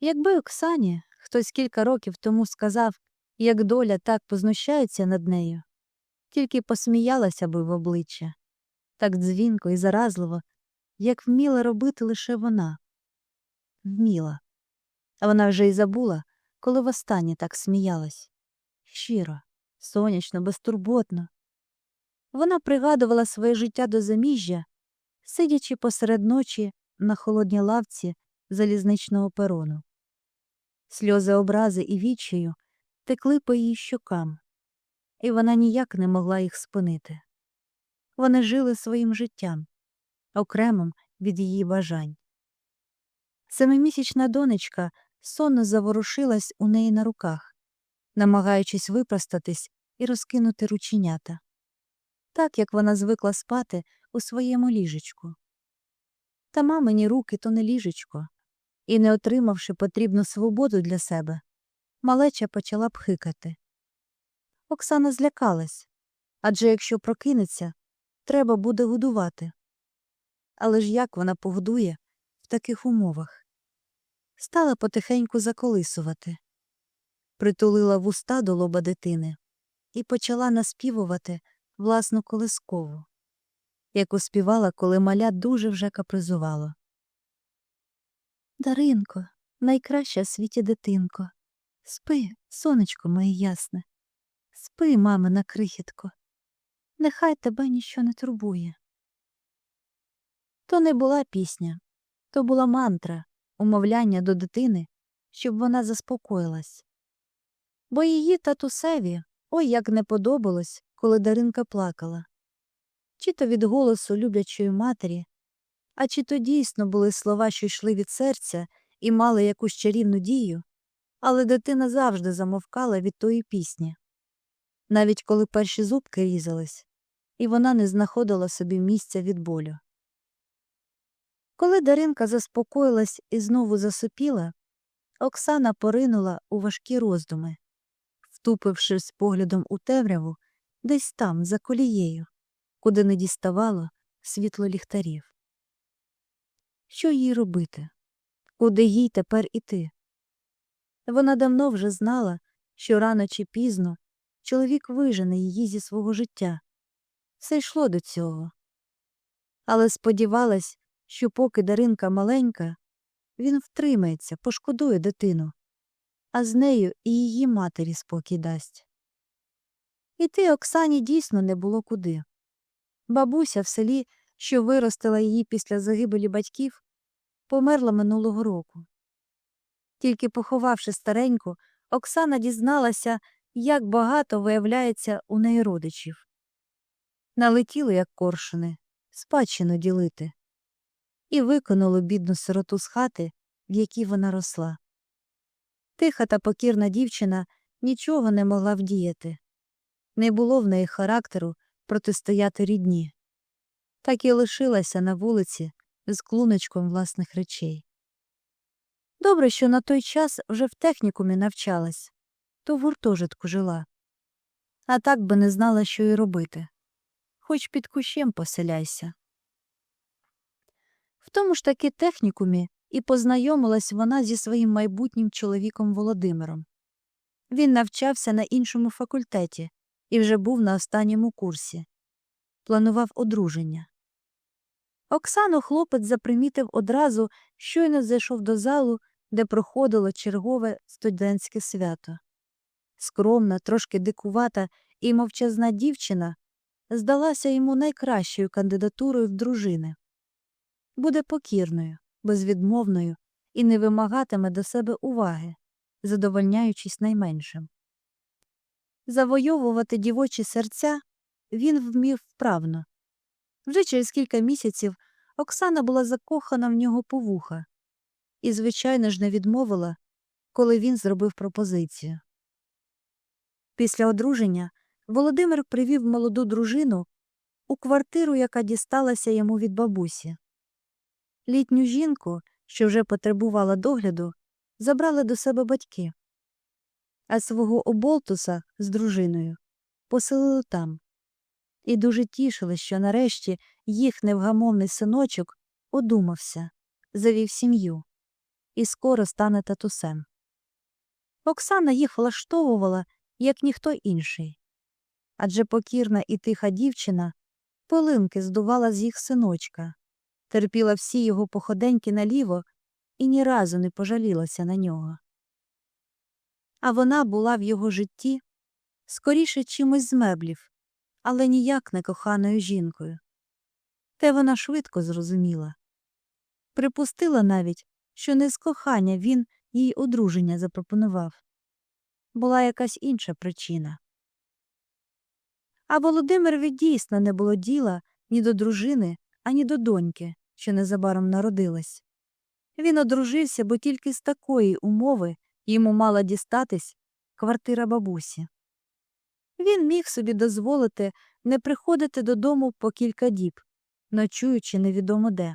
Якби Оксані хтось кілька років тому сказав, як доля так познущається над нею, тільки посміялася би в обличчя, так дзвінко і заразливо, як вміла робити лише вона. Вміла. А вона вже й забула, коли востаннє так сміялась. Щиро, сонячно, безтурботно. Вона пригадувала своє життя до заміжжя, сидячи посеред ночі на холодній лавці залізничного перону. Сльози образи і відчаю текли по її щокам, і вона ніяк не могла їх спинити. Вони жили своїм життям, окремим від її бажань. Семимісячна донечка сонно заворушилась у неї на руках, намагаючись випростатись і розкинути рученята, так як вона звикла спати у своєму ліжечку. Та мамині руки то не ліжечко, і, не отримавши потрібну свободу для себе, малеча почала пхикати. Оксана злякалась адже якщо прокинеться, треба буде годувати. Але ж як вона погодує в таких умовах? Стала потихеньку заколисувати, притулила вуста до лоба дитини і почала наспівувати власну колискову, яку співала, коли маля дуже вже капризувало. Даринко, найкраща в світі дитинко, спи, сонечко моє ясне, спи, мамина крихітко, нехай тебе ніщо не турбує. То не була пісня, то була мантра, умовляння до дитини, щоб вона заспокоїлась. Бо її татусеві ой як не подобалось, коли Даринка плакала. Чи то від голосу люблячої матері, а чи то дійсно були слова, що йшли від серця і мали якусь чарівну дію, але дитина завжди замовкала від тої пісні. Навіть коли перші зубки різались, і вона не знаходила собі місця від болю. Коли Даринка заспокоїлась і знову засопіла, Оксана поринула у важкі роздуми, втупившись поглядом у темряву десь там, за колією, куди не діставало світло ліхтарів. Що їй робити? Куди їй тепер іти? Вона давно вже знала, що рано чи пізно чоловік вижене її зі свого життя. Все йшло до цього. Але сподівалась, що поки Даринка маленька, він втримається, пошкодує дитину, а з нею і її матері спокій дасть. Іти Оксані дійсно не було куди. Бабуся в селі, що виростила її після загибелі батьків, померла минулого року. Тільки поховавши стареньку, Оксана дізналася, як багато виявляється у неї родичів. Налетіли, як коршуни, спадщину ділити, і виконали бідну сироту з хати, в якій вона росла. Тиха та покірна дівчина нічого не могла вдіяти. Не було в неї характеру протистояти рідні. Так і лишилася на вулиці з клуночком власних речей. Добре, що на той час вже в технікумі навчалась, то в гуртожитку жила. А так би не знала, що й робити. Хоч під кущем поселяйся. В тому ж таки технікумі і познайомилась вона зі своїм майбутнім чоловіком Володимиром. Він навчався на іншому факультеті і вже був на останньому курсі. Планував одруження. Оксану хлопець запримітив одразу, щойно зайшов до залу, де проходило чергове студентське свято. Скромна, трошки дикувата і мовчазна дівчина здалася йому найкращою кандидатурою в дружини. Буде покірною, безвідмовною і не вимагатиме до себе уваги, задовольняючись найменшим. Завойовувати дівочі серця він вмів вправно. Вже через кілька місяців Оксана була закохана в нього по вуха і, звичайно ж, не відмовила, коли він зробив пропозицію. Після одруження Володимир привів молоду дружину у квартиру, яка дісталася йому від бабусі. Літню жінку, що вже потребувала догляду, забрали до себе батьки, а свого оболтуса з дружиною поселили там і дуже тішили, що нарешті їх невгамовний синочок одумався, завів сім'ю і скоро стане татусем. Оксана їх влаштовувала, як ніхто інший. Адже покірна і тиха дівчина пилинки здувала з їх синочка, терпіла всі його походеньки наліво і ні разу не пожалілася на нього. А вона була в його житті скоріше чимось з меблів, але ніяк не коханою жінкою. Те вона швидко зрозуміла. Припустила навіть, що не з кохання він їй одруження запропонував. Була якась інша причина. А Володимирові дійсно не було діла ні до дружини, ані до доньки, що незабаром народилась. Він одружився, бо тільки з такої умови йому мала дістатись квартира бабусі. Він міг собі дозволити не приходити додому по кілька діб, ночуючи невідомо де.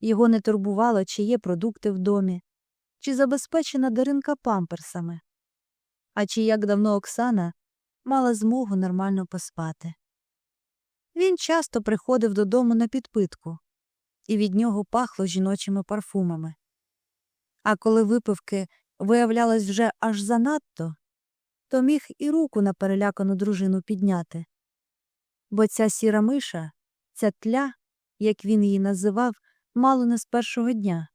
Його не турбувало, чи є продукти в домі, чи забезпечена Даринка памперсами, а чи як давно Оксана мала змогу нормально поспати. Він часто приходив додому на підпитку, і від нього пахло жіночими парфумами. А коли випивки виявлялось вже аж занадто, то міг і руку на перелякану дружину підняти. Бо ця сіра миша, ця тля, як він її називав, мало не з першого дня,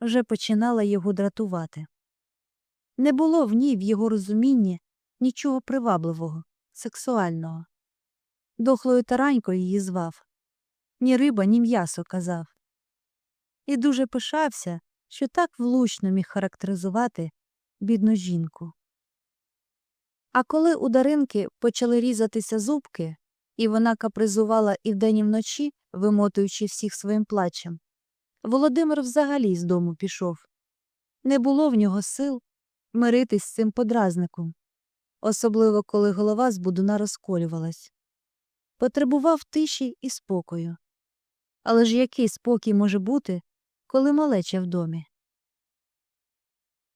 вже починала його дратувати. Не було в ній в його розумінні нічого привабливого, сексуального. Дохлою таранькою її звав. Ні риба, ні м'ясо казав. І дуже пишався, що так влучно міг характеризувати бідну жінку. А коли у Даринки почали різатися зубки, і вона капризувала і вдень і вночі, вимотуючи всіх своїм плачем, Володимир взагалі з дому пішов. Не було в нього сил миритись з цим подразником, особливо коли голова з будуна розколювалась. Потребував тиші і спокою. Але ж який спокій може бути, коли малеча в домі?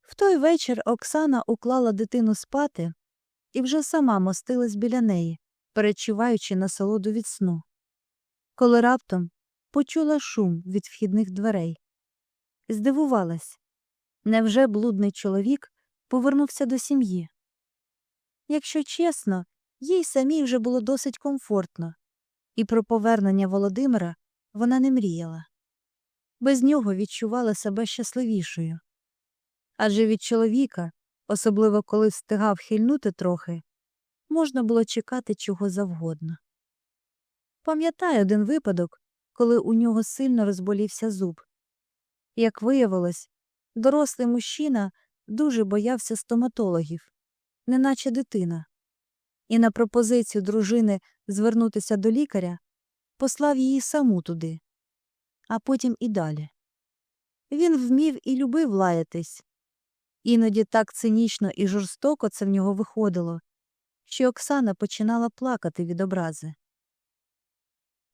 В той вечір Оксана уклала дитину спати і вже сама мостилась біля неї, перечуваючи насолоду від сну. Коли раптом почула шум від вхідних дверей. Здивувалась невже блудний чоловік повернувся до сім'ї? Якщо чесно, їй самій вже було досить комфортно, і про повернення Володимира вона не мріяла. Без нього відчувала себе щасливішою. Адже від чоловіка, особливо коли встигав хильнути трохи, можна було чекати чого завгодно. Пам'ятаю один випадок, коли у нього сильно розболівся зуб. Як виявилось, дорослий мужчина дуже боявся стоматологів, неначе дитина, і на пропозицію дружини звернутися до лікаря послав її саму туди, а потім і далі. Він вмів і любив лаятись. Іноді так цинічно і жорстоко це в нього виходило, що Оксана починала плакати від образи.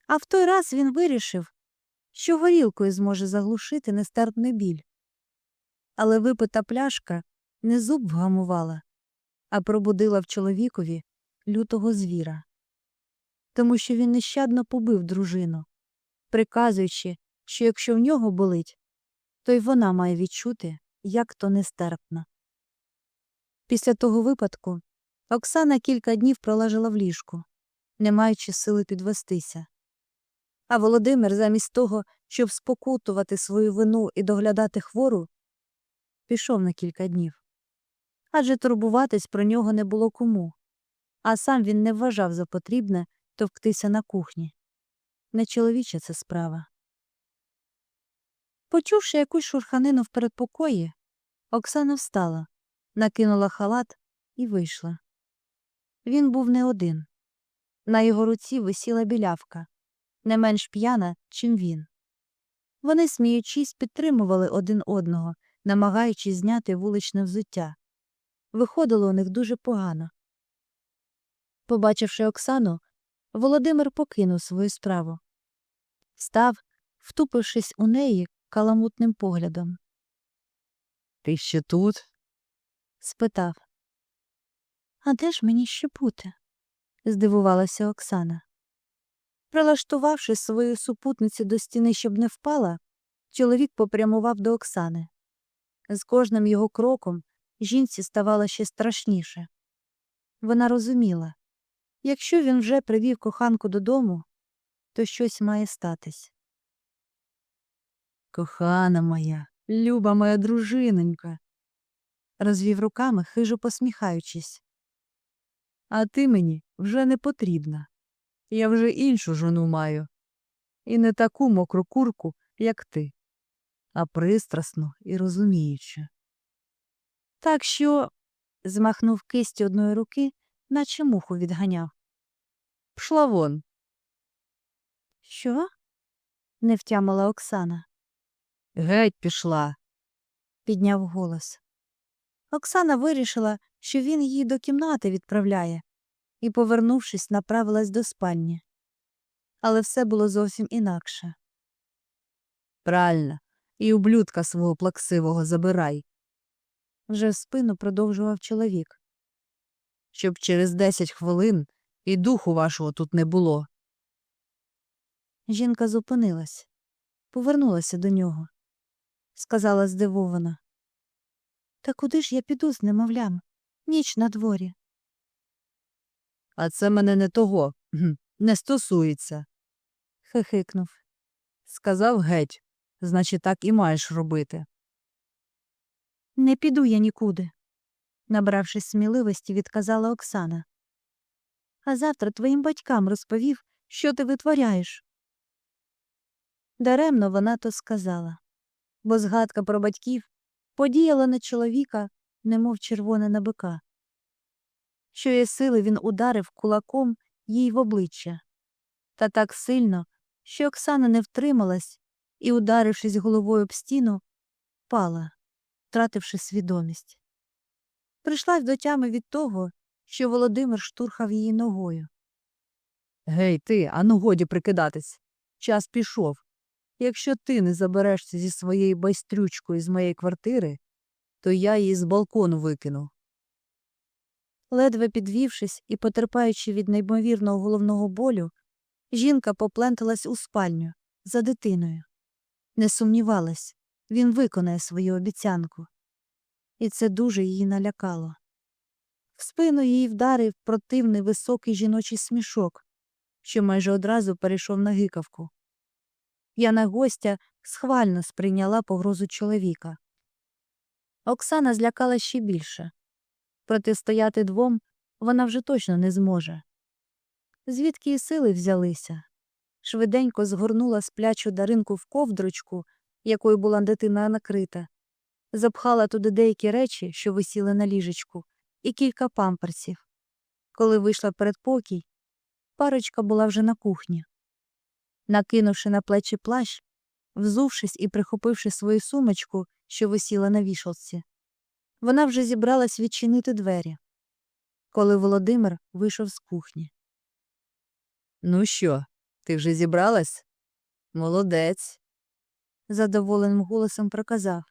А в той раз він вирішив, що горілкою зможе заглушити нестерпний біль. Але випита пляшка не зуб вгамувала, а пробудила в чоловікові лютого звіра. Тому що він нещадно побив дружину, приказуючи, що якщо в нього болить, то й вона має відчути, як то нестерпно. Після того випадку Оксана кілька днів пролежала в ліжку, не маючи сили підвестися. А Володимир, замість того, щоб спокутувати свою вину і доглядати хвору, пішов на кілька днів. Адже турбуватись про нього не було кому, а сам він не вважав за потрібне товктися на кухні. Не чоловіча це справа. Почувши якусь шурханину в передпокої, Оксана встала, накинула халат і вийшла. Він був не один. На його руці висіла білявка, не менш п'яна, чим він. Вони, сміючись, підтримували один одного, намагаючись зняти вуличне взуття. Виходило у них дуже погано. Побачивши Оксану, Володимир покинув свою справу. Став, втупившись у неї каламутним поглядом. Ти ще тут? Спитав. А де ж мені ще бути? здивувалася Оксана. Прилаштувавши свою супутницю до стіни, щоб не впала, чоловік попрямував до Оксани. З кожним його кроком жінці ставало ще страшніше. Вона розуміла, якщо він вже привів коханку додому, то щось має статись. Кохана моя, люба моя дружиненька. Розвів руками, хижо посміхаючись. А ти мені вже не потрібна. Я вже іншу жону маю. І не таку мокру курку, як ти, а пристрасну і розуміючу. Так що змахнув кистю одної руки, наче муху відганяв. Пшла вон. Що? не втямила Оксана, Геть пішла. підняв голос. Оксана вирішила, що він її до кімнати відправляє, і, повернувшись, направилась до спальні. Але все було зовсім інакше. Правильно. І ублюдка свого плаксивого забирай, Вже в спину продовжував чоловік. щоб через десять хвилин і духу вашого тут не було. Жінка зупинилась, повернулася до нього. Сказала здивовано. Та куди ж я піду з немовлям? Ніч на дворі. А це мене не того не стосується. хихикнув. Сказав геть, значить, так і маєш робити. Не піду я нікуди, набравшись сміливості, відказала Оксана. А завтра твоїм батькам розповів, що ти витворяєш. Даремно вона то сказала, бо згадка про батьків подіяла на чоловіка, немов червоне на бика. Що є сили він ударив кулаком їй в обличчя. Та так сильно, що Оксана не втрималась і, ударившись головою об стіну, пала втративши свідомість. Прийшла до тями від того, що Володимир штурхав її ногою. Гей, ти, ану годі прикидатись. Час пішов. Якщо ти не заберешся зі своєю байстрючкою з моєї квартири, то я її з балкону викину. Ледве підвівшись і потерпаючи від неймовірного головного болю, жінка попленталась у спальню за дитиною. Не сумнівалась, він виконає свою обіцянку. І це дуже її налякало. В спину їй вдарив противний високий жіночий смішок, що майже одразу перейшов на гикавку. П'яна гостя схвально сприйняла погрозу чоловіка. Оксана злякала ще більше. Протистояти двом вона вже точно не зможе. Звідки і сили взялися? Швиденько згорнула сплячу даринку в ковдрочку, якою була дитина накрита, запхала туди деякі речі, що висіли на ліжечку, і кілька памперсів. Коли вийшла передпокій, парочка була вже на кухні. Накинувши на плечі плащ, взувшись і прихопивши свою сумочку, що висіла на вішалці, вона вже зібралась відчинити двері, коли Володимир вийшов з кухні. Ну що, ти вже зібралась? Молодець. Задоволеним голосом проказав.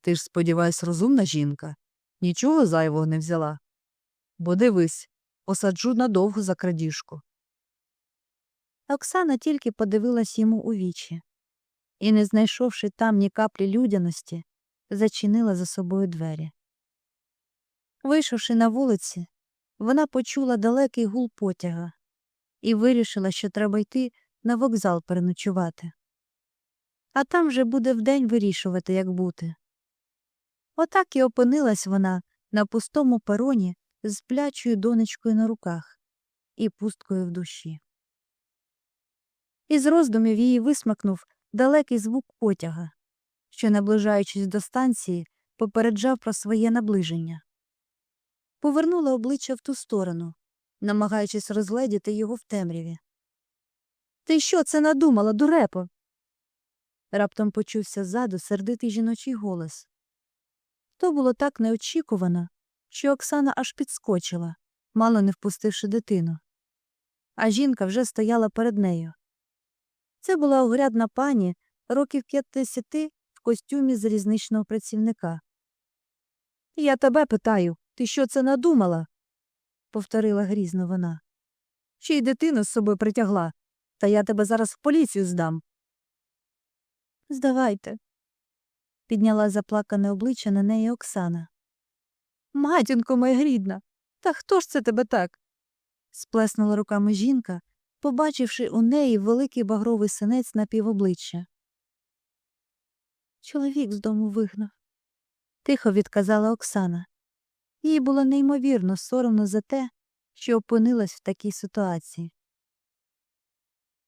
Ти ж, сподіваюсь, розумна жінка. Нічого зайвого не взяла. Бо дивись, осаджу надовго за крадіжку. Оксана тільки подивилась йому у вічі і, не знайшовши там ні каплі людяності, зачинила за собою двері. Вийшовши на вулиці, вона почула далекий гул потяга і вирішила, що треба йти на вокзал переночувати. А там вже буде вдень вирішувати, як бути. Отак і опинилась вона на пустому пероні з плячою донечкою на руках і пусткою в душі. Із роздумів її висмакнув далекий звук потяга, що, наближаючись до станції, попереджав про своє наближення. Повернула обличчя в ту сторону, намагаючись розгледіти його в темряві. Ти що це надумала, дурепо? Раптом почувся ззаду сердитий жіночий голос. То було так неочікувано, що Оксана аж підскочила, мало не впустивши дитину. А жінка вже стояла перед нею. Це була огрядна пані років п'ятдесяти в костюмі залізничного працівника. Я тебе питаю, ти що це надумала? повторила грізно вона. Ще й дитину з собою притягла, та я тебе зараз в поліцію здам. Здавайте. підняла заплакане обличчя на неї Оксана. Матінко моя рідна, та хто ж це тебе так? Сплеснула руками жінка, побачивши у неї великий багровий синець на півобличчя. Чоловік з дому вигнав. Тихо відказала Оксана. Їй було неймовірно соромно за те, що опинилась в такій ситуації.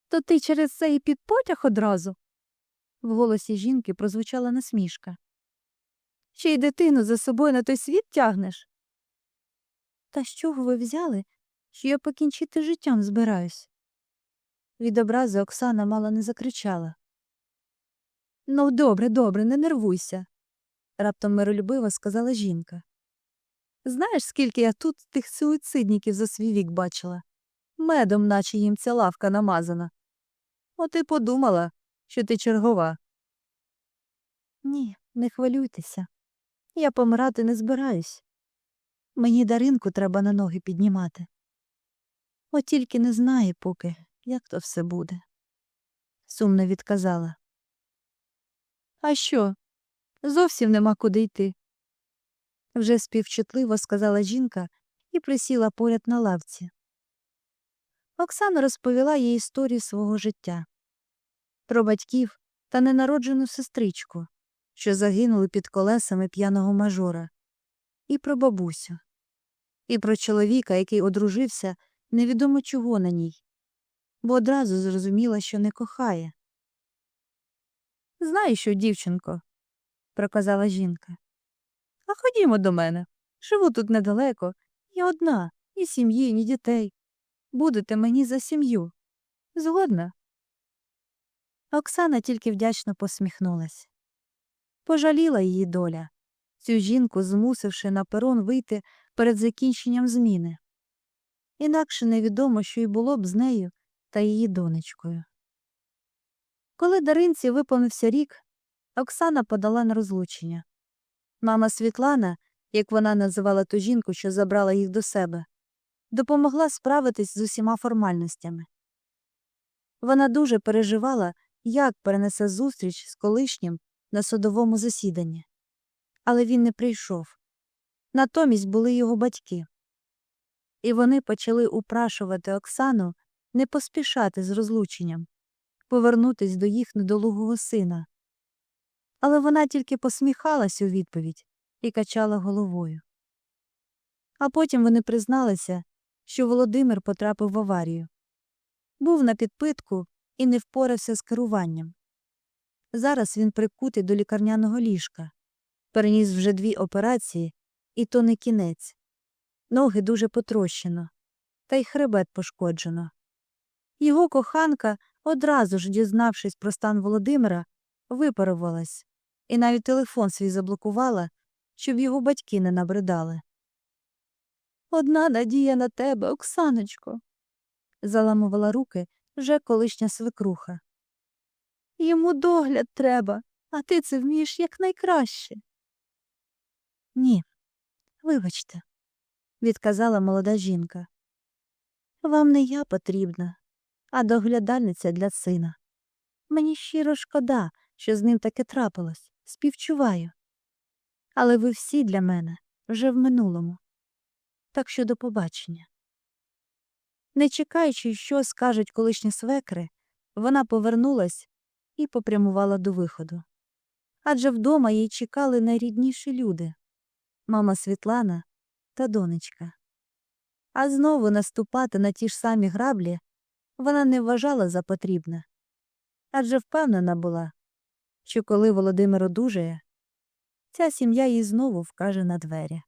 То ти через це і під потяг одразу? В голосі жінки прозвучала насмішка. Ще й дитину за собою на той світ тягнеш? Та з чого ви взяли, що я покінчити життям збираюсь? Від образи Оксана мало не закричала. Ну, добре, добре, не нервуйся. Раптом миролюбиво сказала жінка. Знаєш, скільки я тут тих суїцидників за свій вік бачила? Медом, наче їм ця лавка намазана. От і подумала, що ти чергова. Ні, не хвилюйтеся. Я помирати не збираюсь. Мені даринку треба на ноги піднімати. От тільки не знаю поки, як то все буде. Сумно відказала. А що? Зовсім нема куди йти. Вже співчутливо сказала жінка і присіла поряд на лавці. Оксана розповіла їй історію свого життя про батьків та ненароджену сестричку, що загинули під колесами п'яного мажора, і про бабусю, і про чоловіка, який одружився невідомо чого на ній, бо одразу зрозуміла, що не кохає. Знаєш що, дівчинко, проказала жінка. а ходімо до мене. Живу тут недалеко. Я одна, ні сім'ї, ні дітей. Будете мені за сім'ю. Згодна? Оксана тільки вдячно посміхнулась. Пожаліла її доля, цю жінку змусивши на перон вийти перед закінченням зміни. Інакше невідомо, що й було б з нею та її донечкою. Коли Даринці виповнився рік, Оксана подала на розлучення. Мама Світлана, як вона називала ту жінку, що забрала їх до себе, допомогла справитись з усіма формальностями. Вона дуже переживала, як перенесе зустріч з колишнім на судовому засіданні. Але він не прийшов. Натомість були його батьки. І вони почали упрашувати Оксану не поспішати з розлученням, повернутись до їх недолугого сина. Але вона тільки посміхалась у відповідь і качала головою. А потім вони призналися, що Володимир потрапив в аварію. Був на підпитку і не впорався з керуванням. Зараз він прикутий до лікарняного ліжка, переніс вже дві операції, і то не кінець. Ноги дуже потрощено, та й хребет пошкоджено. Його коханка, одразу ж дізнавшись про стан Володимира, випарувалась і навіть телефон свій заблокувала, щоб його батьки не набридали. Одна надія на тебе, Оксаночко, заламувала руки вже колишня свекруха. Йому догляд треба, а ти це вмієш якнайкраще. Ні, вибачте, відказала молода жінка. Вам не я потрібна, а доглядальниця для сина. Мені щиро шкода, що з ним таке трапилось, співчуваю. Але ви всі для мене вже в минулому. Так що до побачення. Не чекаючи, що скажуть колишні свекри, вона повернулась і попрямувала до виходу. Адже вдома їй чекали найрідніші люди мама Світлана та донечка. А знову наступати на ті ж самі граблі вона не вважала за потрібне. Адже впевнена була, що коли Володимир одужає, ця сім'я їй знову вкаже на двері.